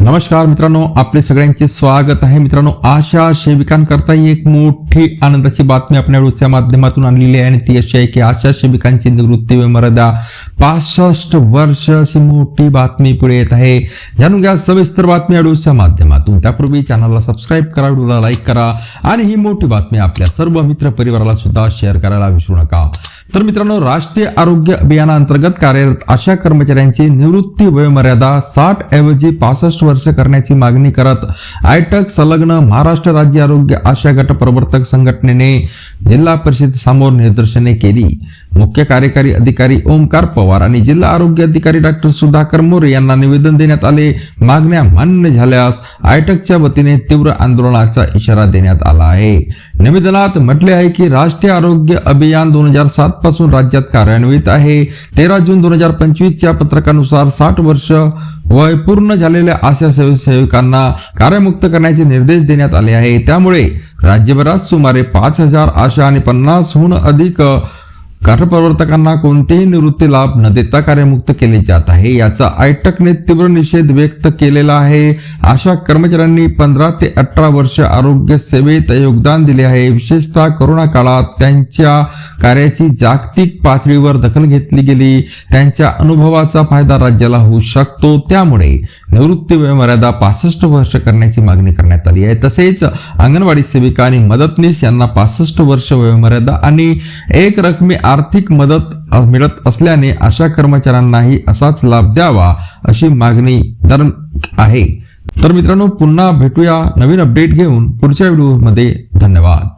नमस्कार मित्रांनो आपले सगळ्यांचे स्वागत आहे. मित्रांनो आशा सेविकांकरता ही एक मोठी आनंदाची बातमी आपल्या रोजच्या माध्यमातून आणलेली आहे आणि ती अशी आहे की आशा सेविकांची निवृत्ती मर्यादा पासष्ट वर्ष अशी मोठी बातमी पुढे येत आहे. जाणून घ्या सविस्तर बातमी या रोजच्या माध्यमातून. त्यापूर्वी चॅनलला सबस्क्राईब करा व्हिडिओला लाईक करा आणि ही मोठी बातमी आपल्या सर्व मित्र परिवाराला सुद्धा शेअर करायला विसरू नका. तर मित्रांनो राष्ट्रीय आरोग्य अभियानाअंतर्गत कार्यरत अशा कर्मचाऱ्यांची निवृत्ती वयोमर्यादा साठ ऐवजी पासष्ट वर्ष करण्याची मागणी करत आयटक संलग्न महाराष्ट्र राज्य आरोग्य आशा गट प्रवर्तक संघटनेने जिल्हा परिषद समोर निदर्शने केली. मुख्य कार्यकारी अधिकारी ओमकार पवार आणि जिल्हा आरोग्य अधिकारी डॉक्टर सुधाकर मोरे यांना निवेदन देण्यात आले. मागण्या मान्य झाल्यास आयटकच्या वतीने तीव्र आंदोलनाचा इशारा देण्यात आला आहे. निवेदनात म्हटले आहे की राष्ट्रीय आरोग्य अभियान दोन हजार सात पासून राज्यात कार्यान्वित आहे. तेरा जून दोन हजार पंचवीसच्या पत्रकानुसार साठ वर्ष वय पूर्ण झालेल्या आशा सेविकांना कार्यमुक्त करण्याचे निर्देश देण्यात आले आहे. त्यामुळे राज्यभरात सुमारे पाच हजार आशा आणि पन्नासहून अधिक कार्यप्रवर्तकांना कोणतेही निवृत्ती लाभ न देता कार्यमुक्त केले जात आहे याचा आयटकने तीव्र निषेध व्यक्त केलेला आहे. अशा कर्मचाऱ्यांनी पंधरा ते अठरा वर्ष आरोग्य सेवेत योगदान दिले आहे. विशेषतः कोरोना काळात त्यांच्या कार्याची जागतिक पातळीवर दखल घेतली गेली. त्यांच्या अनुभवाचा फायदा राज्याला होऊ शकतो. त्यामुळे निवृत्ती वयोमर्यादा पासष्ट वर्ष करण्याची मागणी करण्यात आली आहे. तसेच अंगणवाडी सेविका आणि मदतनीस यांना पासष्ट वर्ष वयोमर्यादा आणि एक रकमी आर्थिक मदत मिळत असल्याने अशा कर्मचाऱ्यांनाही असाच लाभ द्यावा अशी मागणी दर आहे. तर मित्रांनो पुन्हा भेटूया नवीन अपडेट घेऊन पुढच्या व्हिडिओमध्ये धन्यवाद.